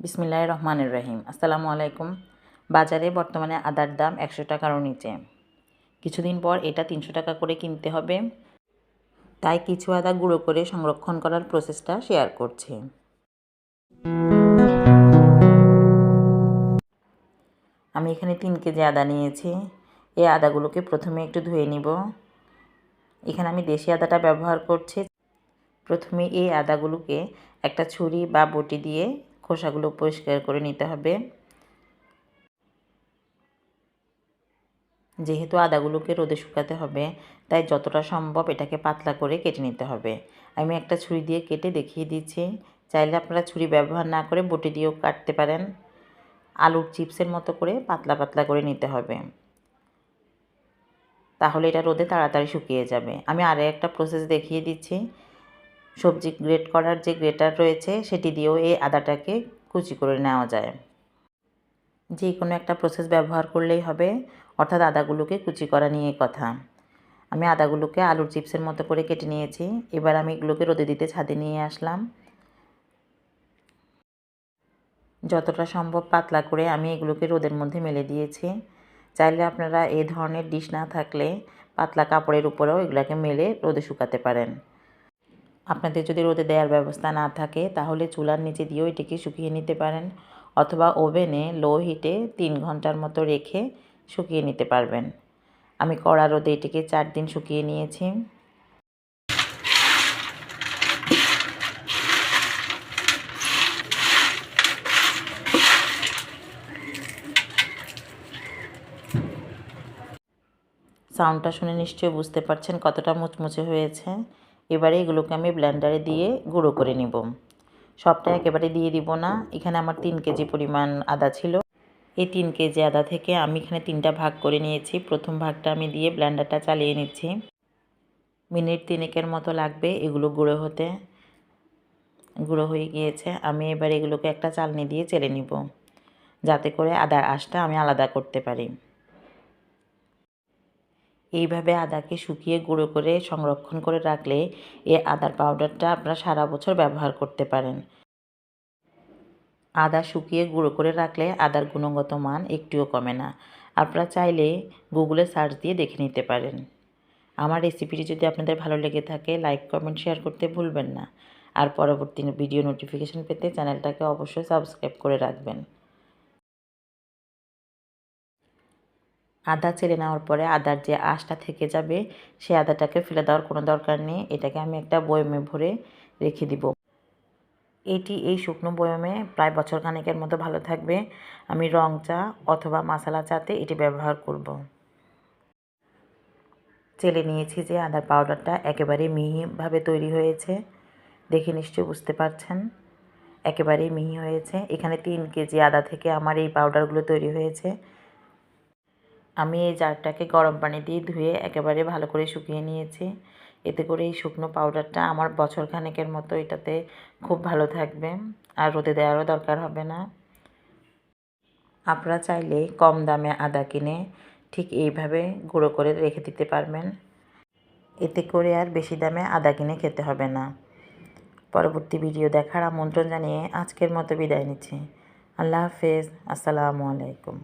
বিসমিল্লাহ রহমানুর রহিম। আসসালামু আলাইকুম। বাজারে বর্তমানে আদার দাম একশো টাকারও নিচে। কিছুদিন পর এটা তিনশো টাকা করে কিনতে হবে। তাই কিছু আদা গুঁড়ো করে সংরক্ষণ করার প্রসেসটা শেয়ার করছি। আমি এখানে তিন কেজি আদা নিয়েছি। এই আদাগুলোকে প্রথমে একটু ধুয়ে নিব। এখানে আমি দেশি আদাটা ব্যবহার করছি। প্রথমে এই আদাগুলোকে একটা ছুরি বা বটি দিয়ে খোসাগুলো পরিষ্কার করে নিতে হবে। যেহেতু আদাগুলোকে রোদে শুকাতে হবে, তাই যতটা সম্ভব এটাকে পাতলা করে কেটে নিতে হবে। আমি একটা ছুরি দিয়ে কেটে দেখিয়ে দিচ্ছি। চাইলে আপনারা ছুরি ব্যবহার না করে বটি দিয়েও কাটতে পারেন। আলুর চিপসের মতো করে পাতলা পাতলা করে নিতে হবে। তাহলে এটা রোদে তাড়াতাড়ি শুকিয়ে যাবে। আমি আরও একটা প্রসেস দেখিয়ে দিচ্ছি। সবজি গ্রেট করার যে গ্রেটার রয়েছে, সেটি দিয়েও এই আদাটাকে কুচি করে নেওয়া যায়। যে কোনো একটা প্রসেস ব্যবহার করলেই হবে, অর্থাৎ আদাগুলোকে কুচি করা নিয়ে কথা। আমি আদাগুলোকে আলুর চিপসের মতো করে কেটে নিয়েছি। এবার আমি এগুলোকে রোদে দিতে ছাদে নিয়ে আসলাম। যতটা সম্ভব পাতলা করে আমি এগুলোকে রোদের মধ্যে মেলে দিয়েছি। চাইলে আপনারা এই ধরনের ডিশ না থাকলে পাতলা কাপড়ের উপরেও এগুলোকে মেলে রোদে শুকাতে পারেন। আপনাদের যদি রোদে দেওয়ার ব্যবস্থা না থাকে, তাহলে চুলার নিচে দিয়েও এটিকে শুকিয়ে নিতে পারেন অথবা ওভেনে লো হিটে তিন ঘণ্টার মতো রেখে শুকিয়ে নিতে পারবেন। আমি কড়া রোদে এটিকে চার দিন শুকিয়ে নিয়েছি। সাউন্ডটা শুনে নিশ্চয়ই বুঝতে পারছেন কতটা মুচমুচে হয়েছে। এবারে এগুলোকে আমি ব্লেন্ডারে দিয়ে গুঁড়ো করে নিব। সবটা একেবারে দিয়ে দিব না। এখানে আমার তিন কেজি পরিমাণ আদা ছিল। এই তিন কেজি আদা থেকে আমি এখানে তিনটা ভাগ করে নিয়েছি। প্রথম ভাগটা আমি দিয়ে ব্লেন্ডারটা চালিয়ে নিচ্ছি। মিনিট তিনেকের মতো লাগবে এগুলো গুঁড়ো হতে। গুঁড়ো হয়ে গিয়েছে। আমি এবার এগুলোকে একটা চালনি দিয়ে চেলে নিব। যাতে করে আদার আঁশটা আমি আলাদা করতে পারি। এইভাবে আদাকে শুকিয়ে গুঁড়ো করে সংরক্ষণ করে রাখলে এ আদার পাউডারটা আপনারা সারা বছর ব্যবহার করতে পারেন। আদা শুকিয়ে গুঁড়ো করে রাখলে আদার গুণগত মান একটুও কমে না। আপনারা চাইলে গুগলে সার্চ দিয়ে দেখে নিতে পারেন। আমার রেসিপিটি যদি আপনাদের ভালো লেগে থাকে, লাইক, কমেন্ট, শেয়ার করতে ভুলবেন না। আর পরবর্তী ভিডিও নোটিফিকেশান পেতে চ্যানেলটাকে অবশ্যই সাবস্ক্রাইব করে রাখবেন। আদা চেলে নেওয়ার পরে আদার যে আঁশটা থেকে যাবে সেই আদাটাকে ফেলে দেওয়ার কোনো দরকার নেই। এটাকে আমি একটা বয়মে ভরে রেখে দিব। এটি এই শুকনো বয়মে প্রায় বছর খানেকের মতো ভালো থাকবে। আমি রং চা অথবা মশালা চাতে এটি ব্যবহার করব। চেলে নিয়েছি যে আদার পাউডারটা একেবারে মিহিভাবে তৈরি হয়েছে। দেখে নিশ্চয়ই বুঝতে পারছেন। একেবারেই মিহি হয়েছে। এখানে তিন কেজি আদা থেকে আমার এই পাউডারগুলো তৈরি হয়েছে। আমি এই জারটাকে গরম পানি দিয়ে ধুয়ে একেবারে ভালো করে শুকিয়ে নিয়েছি। এতে করে এই শুকনো পাউডারটা আমার বছর খানেকের মতো এটাতে খুব ভালো থাকবে আর রোদে দেওয়ারও দরকার হবে না। আপনারা চাইলে কম দামে আদা কিনে ঠিক এইভাবে গুঁড়ো করে রেখে দিতে পারবেন। এতে করে আর বেশি দামে আদা কিনে খেতে হবে না। পরবর্তী ভিডিও দেখার আমন্ত্রণ জানিয়ে আজকের মতো বিদায় নিচ্ছি। আল্লাহ হাফেজ। আসসালামু আলাইকুম।